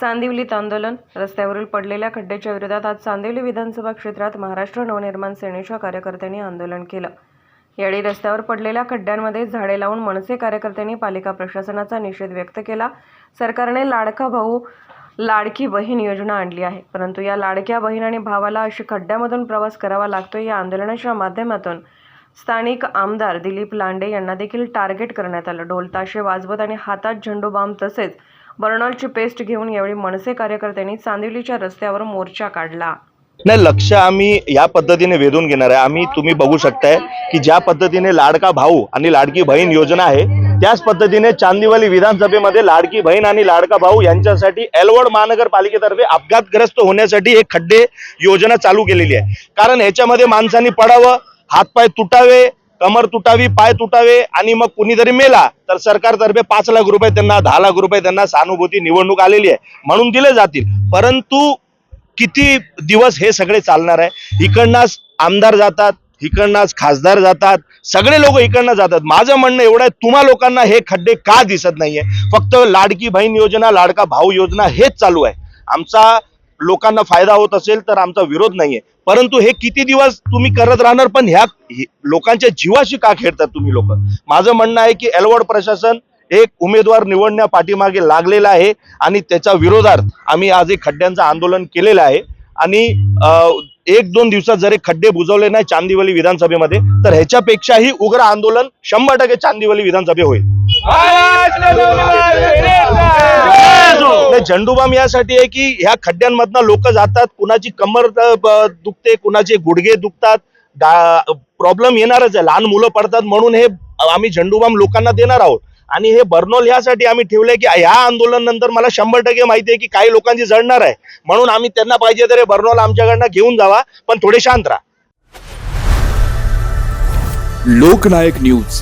चांदिवलीत आंदोलन. रस्त्यावरील पडलेल्या खड्ड्याच्या विरोधात आज चांदिवली विधानसभा क्षेत्रात महाराष्ट्र नवनिर्माण सेनेच्या कार्यकर्त्यांनी आंदोलन केलं. यावेळी रस्त्यावर पडलेल्या खड्ड्यांमध्ये झाडे लावून मनसे कार्यकर्त्यांनी पालिका प्रशासनाचा निषेध व्यक्त केला. सरकारने लाडका भाऊ लाडकी बहीण योजना आणली आहे. परंतु या लाडक्या बहीण आणि भावाला अशी खड्ड्यामधून प्रवास करावा लागतो या आंदोलनाच्या माध्यमातून स्थानिक आमदार दिलीप लांडे यांना देखील टार्गेट करण्यात आलं. ढोलताशे वाजवत आणि हातात झेंडू बाम तसेच बर्नॉलची पेस्ट घेऊन यावेळी मनसे कार्यकर्त्यांनी चांदिवलीच्या रस्त्यावर मोर्चा काढला. नाही लक्ष आम्ही या पद्धतीने वेधून घेणार आहे. आम्ही तुम्ही बघू शकताय की ज्या पद्धतीने लाडका भाऊ आणि लाडकी बहीण योजना आहे त्याच पद्धतीने चांदीवली विधानसभेमध्ये लाडकी बहीण आणि लाडका भाऊ यांच्यासाठी एलवड महानगरपालिकेतर्फे अपघातग्रस्त होण्यासाठी एक खड्डे योजना चालू केलेली आहे. कारण ह्याच्यामध्ये माणसांनी पडावं हातपाय तुटावे कमर तुटावी पाय तुटावे आणि मग कुणीतरी मेला तर सरकारतर्फे पाच लाख रुपये त्यांना दहा लाख रुपये त्यांना सहानुभूती निवडणूक आलेली आहे म्हणून दिले जातील. परंतु किती दिवस हे सगळे चालणार आहे? इकडनंच आमदार जातात इकडनंच खासदार जातात सगळे लोक इकडनं जातात. माझं म्हणणं एवढं आहे तुम्हा लोकांना हे खड्डे का दिसत नाहीये? फक्त लाडकी बहीण योजना लाडका भाऊ योजना हेच चालू आहे. आमचा लोकांना फायदा होत असेल तर आमचा विरोध नाहीये. परंतु हे किती दिवस तुम्ही करत राहणार पण ह्या लोकांच्या जीवाशी का खेळतात तुम्ही लोक? माझं म्हणणं आहे की एलवड प्रशासन एक उमेदवार निवडण्या पाठीमागे लागलेला आहे आणि त्याच्या विरोधात आम्ही आज एक खड्ड्यांचं आंदोलन केलेलं आहे. आणि एक दोन दिवसात जरी खड्डे बुजवले नाही चांदिवली विधानसभेमध्ये तर ह्याच्यापेक्षाही उग्र आंदोलन शंभर टक्के चांदिवली विधानसभे होईल. झंडूबाम यासाठी आहे की ह्या खड्ड्यांमधनं लोक जातात कुणाची कमर दुखते कुणाचे गुडघे दुखतात प्रॉब्लेम येणारच आहे लहान मुलं पडतात म्हणून हे आम्ही झेंडूबाम लोकांना देणार आहोत. आणि हे बर्नोल ह्यासाठी आम्ही ठेवलंय की ह्या आंदोलन नंतर मला शंभर टक्के माहिती आहे की काही लोकांची जळणार आहे. म्हणून आम्ही त्यांना पाहिजे तर हे बर्नोल आमच्याकडनं घेऊन जावा पण थोडे शांत राहा. लोकनायक न्यूज.